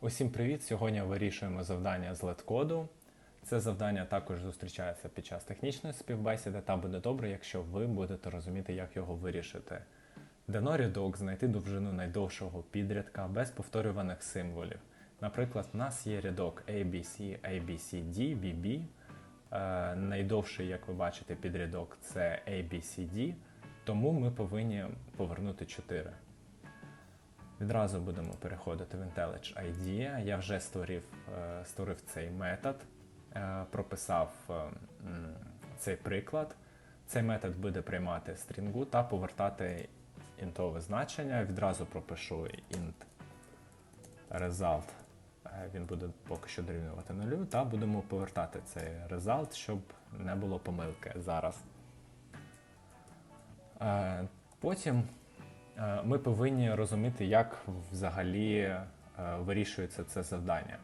Усім привіт! Сьогодні вирішуємо завдання з LED-коду. Це завдання також зустрічається під час технічної співбесіди та буде добре, якщо ви будете розуміти, як його вирішити. Дано рядок знайти довжину найдовшого підрядка без повторюваних символів. Наприклад, в нас є рядок ABC, ABCD, BB. Е, найдовший, як ви бачите, підрядок це ABCD, тому ми повинні повернути 4. Відразу будемо переходити в IntelliJ IDEA. Я вже створив, е, створив цей метод, е, прописав е, цей приклад. Цей метод буде приймати стрінгу та повертати інтове значення. Відразу пропишу int result. Він буде поки що дорівнювати нулю, та будемо повертати цей result, щоб не було помилки зараз. Потім ми повинні розуміти, як взагалі е, вирішується це завдання.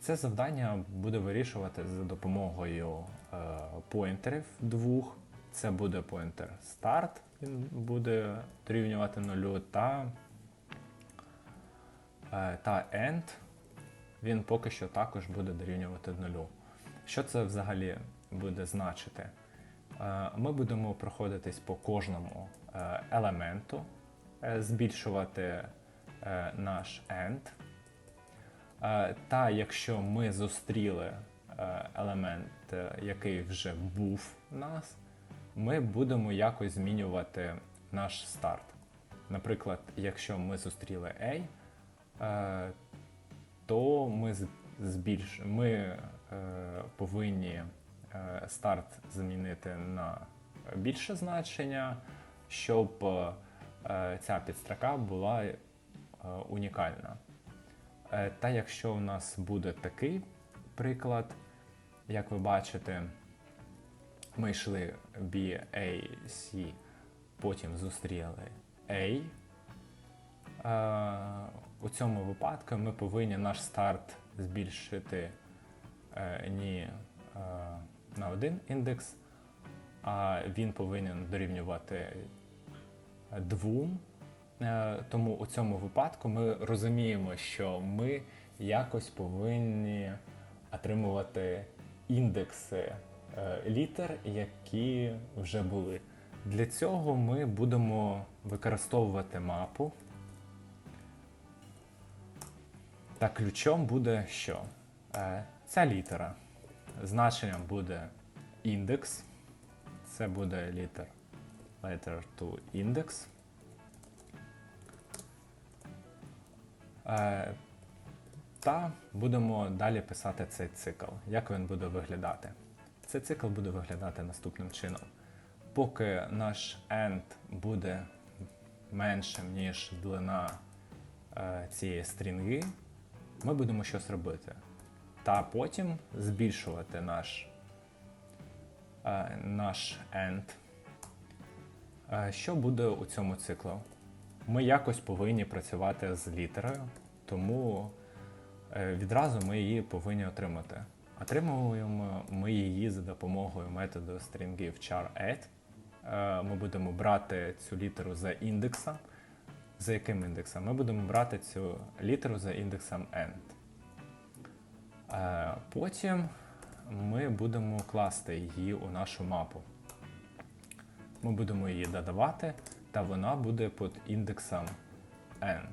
Це завдання буде вирішувати за допомогою е, поінтерів двох. Це буде поінтер start, він буде дорівнювати нулю, та, е, та end, він поки що також буде дорівнювати нулю. Що це взагалі буде значити? Е, Ми будемо проходитись по кожному е, елементу, е, збільшувати е, наш end. Е, Та якщо ми зустріли е, елемент, е, який вже був у нас, ми будемо якось змінювати наш старт. Наприклад, якщо ми зустріли A, е, то ми збільш... ми е, повинні е, старт змінити на більше значення, щоб е, е, ця підстрока була е, унікальна. Е, Та якщо у нас буде такий приклад, як ви бачите, ми йшли B, A, C, потім зустріли A. Е, У цьому випадку ми повинні наш старт збільшити е, е, на один індекс, а він повинен дорівнювати двом. Е, Тому у цьому випадку ми розуміємо, що ми якось повинні отримувати індекси е, літер, які вже були. Для цього ми будемо використовувати мапу. Та ключом буде що? Е, Ця літера. Значенням буде індекс. Це буде літер letter to index. Е, Та будемо далі писати цей цикл. Як він буде виглядати? Цей цикл буде виглядати наступним чином. Поки наш end буде меншим, ніж длина е, цієї стрінги, ми будемо щось робити. Та потім збільшувати наш, е, наш end. Що буде у цьому циклу? Ми якось повинні працювати з літерою, тому е, відразу ми її повинні отримати. Отримуємо ми її за допомогою методу стрінгів char-add. Е, Ми будемо брати цю літеру за індексом. За яким індексом? Ми будемо брати цю літеру за індексом end. Е, Потім ми будемо класти її у нашу мапу. Ми будемо її додавати, та вона буде під індексом end.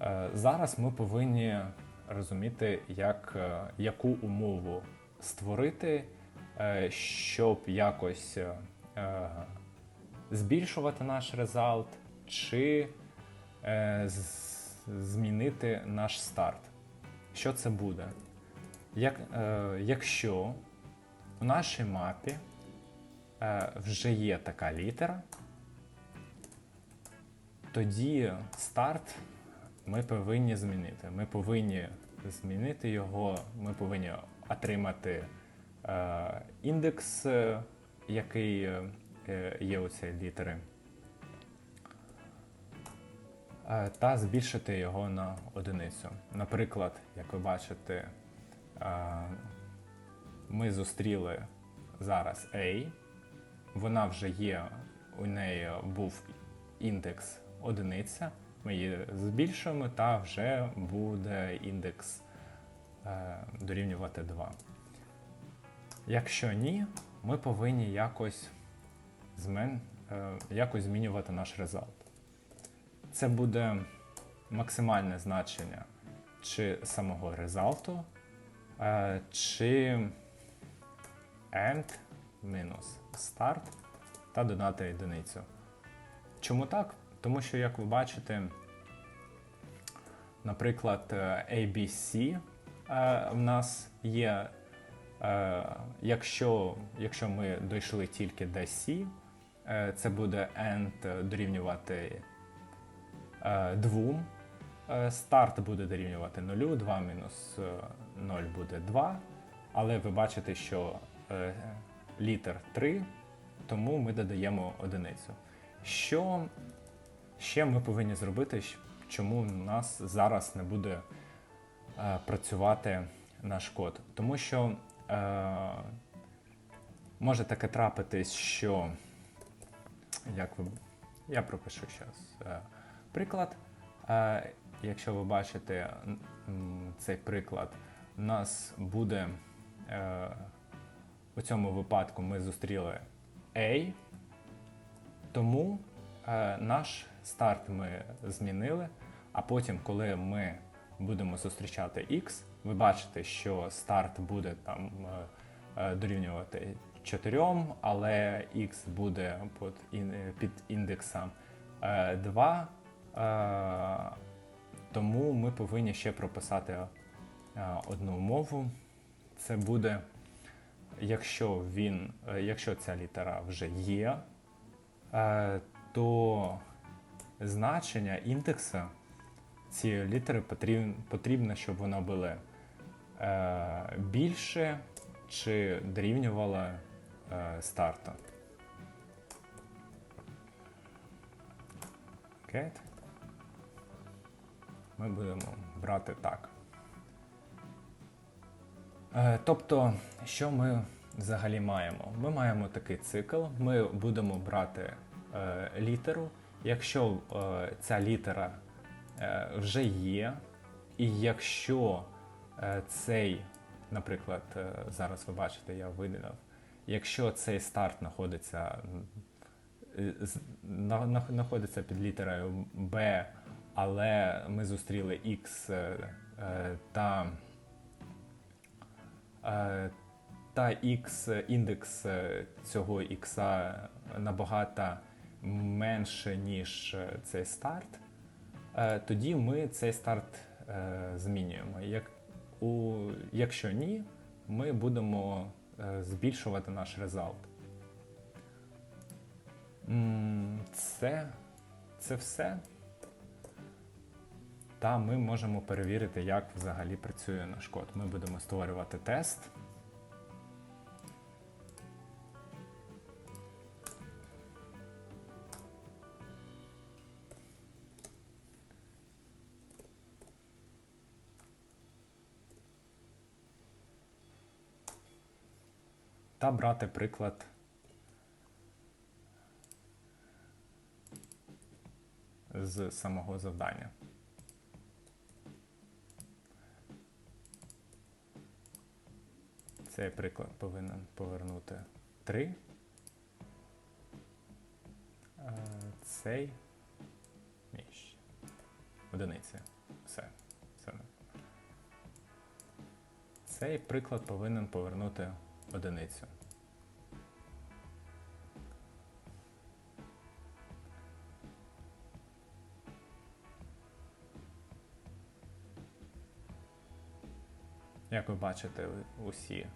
Е, Зараз ми повинні розуміти, як, е, яку умову створити, е, щоб якось збільшувати наш результат, чи змінити наш старт. Що це буде? Як, якщо у нашій мапі вже є така літера, тоді старт ми повинні змінити. Ми повинні змінити його, ми повинні отримати е, індекс, е, який е, е, є у цій літери, е, та збільшити його на одиницю. Наприклад, як ви бачите, е, ми зустріли зараз A, вона вже є, у неї був індекс одиниця, Ми її збільшуємо, та вже буде індекс е, дорівнювати 2. Якщо ні, ми повинні якось, змен, е, якось змінювати наш результат. Це буде максимальне значення чи самого результату, е, чи end мінус start та додати одиницю. Чому так? Тому що, як ви бачите, наприклад, е, ABC е, в нас є, е, якщо, якщо ми дійшли тільки до C, це буде end дорівнювати 2. Старт буде дорівнювати 0, 2 мінус 0 буде 2. Але ви бачите, що літер 3, тому ми додаємо одиницю. Що ще ми повинні зробити, чому у нас зараз не буде е, працювати наш код? Тому що е, може таке трапитись, що як ви, я пропишу зараз приклад. Е, якщо ви бачите цей приклад, у нас буде е, у цьому випадку ми зустріли A, тому е, наш старт ми змінили, а потім, коли ми будемо зустрічати X, ви бачите, що старт буде там е, е, дорівнювати 4, але X буде під, під індексом е, 2. Е, тому ми повинні ще прописати е, одну умову. Це буде, якщо він, е, якщо ця літера вже є, е, то значення індекса цієї літери потрібно, щоб воно було е, більше чи дорівнювало е, старту. Ми будемо брати так. Е, Тобто, що ми взагалі маємо? Ми маємо такий цикл. Ми будемо брати е, літеру. Якщо е, ця літера вже є, і якщо цей, наприклад, зараз ви бачите, я виділив, якщо цей старт знаходиться, знаходиться під літерою Б, але ми зустріли X та та x індекс е, цього x набагато менше, ніж е, цей старт, е, тоді ми цей старт е, змінюємо. Як, у, якщо ні, ми будемо е, збільшувати наш результат. Це, це все. Та ми можемо перевірити, як взагалі працює наш код. Ми будемо створювати тест. Та брати приклад з самого завдання. Цей приклад повинен повернути 3. Цей ніж. Одиниці. Все. Все. Цей приклад повинен повернути одиницю. Як ви бачите, усі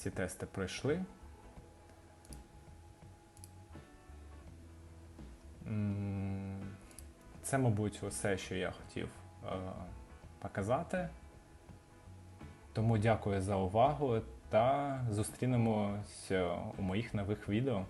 ці тести пройшли. Це, мабуть, усе, що я хотів е, показати. Тому дякую за увагу та зустрінемось у моїх нових відео.